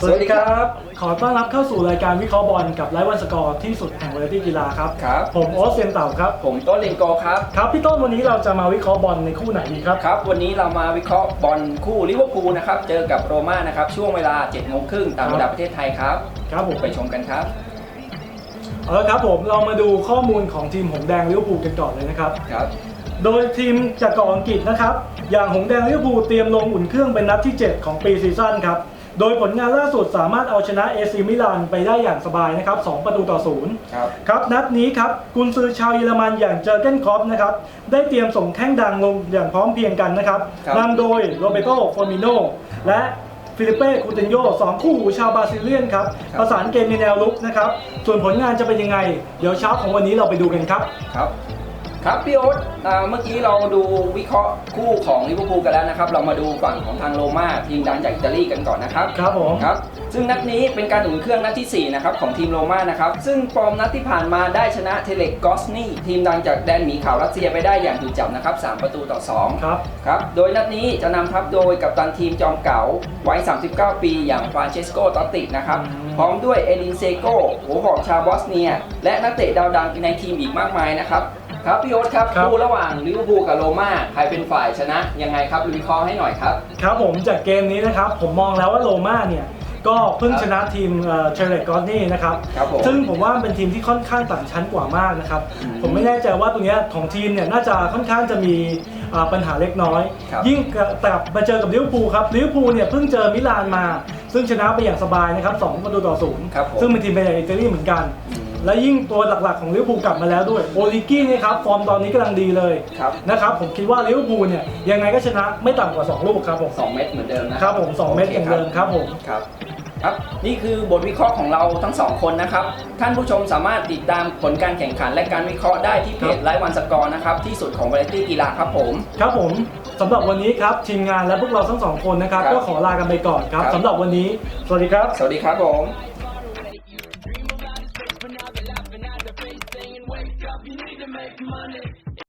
สวัสดีครับ ขอต้อนรับเข้าสู่รายการวิเคราะห์บอลกับไลฟ์วันสกอร์ที่สุดแห่งวาไรตี้กีฬาครับ ครับ ผมโอ๊ตเซียนเต่าครับ ผมต้นลิงโกครับ ครับพี่ต้นวันนี้เราจะมาวิเคราะห์บอลในคู่ไหนดีครับ ครับ วันนี้เรามาวิเคราะห์บอลคู่ลิเวอร์พูลนะครับ เจอกับโรม่านะครับ ช่วงเวลา7โมงครึ่งตามเวลาประเทศไทยครับ ครับผม ไปชมกันครับ เอาละครับผมเรามาดูข้อมูลของทีมหงส์แดงลิเวอร์พูลกันก่อนเลยนะครับ ครับ โดยทีมจากเกาะอังกฤษนะครับ อย่างหงส์แดงลิเวอร์พูลเตรียมลงอุ่นเครื่องเป็นนัดที่ 7 ของปีซีซั่นครับ โดยผลงานล่าสุดสามารถเอาชนะเอซีมิลานไปได้อย่างสบายนะครับ 2 ประตูต่อศูนย์ครับครับนัดนี้ครับกุนซือชาวเยอรมันอย่างเจอร์เกนครอปนะครับได้เตรียมส่งแข้งดังลงอย่างพร้อมเพรียงกันนะครับครับ นำโดยโรเบโตฟอร์มิโนและฟิลิเป้คูตินโยสองคู่หูชาวบราซิเลียนครับประสานเกมในแนวลุกนะครับส่วนผลงานจะเป็นยังไง เดี๋ยวเช้าของวันนี้เราไปดูกันครับ ครับ ครับพี่โอ๊ตอ่าเมื่อกี้เราดูวิเคราะห์คู่ของลิเวอร์พูลกันแล้วนะครับ เรามาดูฝั่งของทางโรม่าทีมดังจากอิตาลีกันก่อนนะครับครับผมครับซึ่งนัดนี้เป็นการอุ่นเครื่องนัดที่ 4 นะครับ ของทีมโรม่านะครับ ซึ่งฟอร์มนัดที่ผ่านมาได้ชนะเทเล็กกอสนีทีมดังจากแดนหมีขาวรัสเซียไปได้อย่างดุจับนะครับ 3 ประตูต่อ 2 ครับครับ โดยนัดนี้จะนำทัพโดยกัปตันทีมจอมเก๋าวัย 39 ปีอย่างฟรานเชสโกตอตตินะครับอืมพร้อมด้วยเอลินเซโกหัวหอกชาวบอสเนีย และนักเตะดาวดังในทีมอีกมากมายนะครับ ครับพี่โอ๊ตครับครับ คู่ระหว่างลิเวอร์พูลกับโรม่าใครเป็นฝ่ายชนะ ยังไงครับวิเคราะห์ให้หน่อยครับ ครับผมจากเกมนี้นะครับผมมองแล้วว่าโรม่าเนี่ยก็เพิ่งชนะทีมเชเลตกอนนี่นะครับครับผมซึ่งผมว่าเป็นทีมที่ค่อนข้างต่างชั้นกว่ามากนะครับอืมผมไม่แน่ใจว่าตรงเนี้ยของทีมเนี่ยน่าจะค่อนข้างจะมีอ่าปัญหาเล็กน้อย ครับ ยิ่งกับมาเจอกับลิเวอร์พูลครับลิเวอร์พูลเนี่ยเพิ่งเจอมิลานมา ซึ่งชนะไปอย่างสบายนะครับ2ประตูต่อศูนย์ครับผมซึ่งเป็นทีมเป็นอิตาลีเหมือนกัน อืม และยิ่งตัวหลักๆของลิเวอร์พูลกลับมาแล้วด้วยโอลิกี้เนี่ยครับฟอร์มตอนนี้กำลังดีเลยครับ นะครับผมคิดว่าลิเวอร์พูลเนี่ยยังไงก็ชนะไม่ต่ำกว่า 2 ลูกครับผม2เม็ดเหมือนเดิมนะครับผม2เม็ดอย่างเดิมครับผม ครับ ครับ นี่คือบทวิเคราะห์ของเราทั้งสองคนนะครับ ท่านผู้ชมสามารถติดตามผลการแข่งขันและการวิเคราะห์ได้ที่เพจไลฟ์วันสกอร์นะครับที่สุดของวาไรตี้กีฬาครับผม ครับผมสำหรับวันนี้ครับทีมงานและพวกเราทั้งสองคนนะครับครับ ก็ขอลากันไปก่อนครับครับสำหรับวันนี้ สวัสดีครับ สวัสดีครับผม wake up, you need to make money.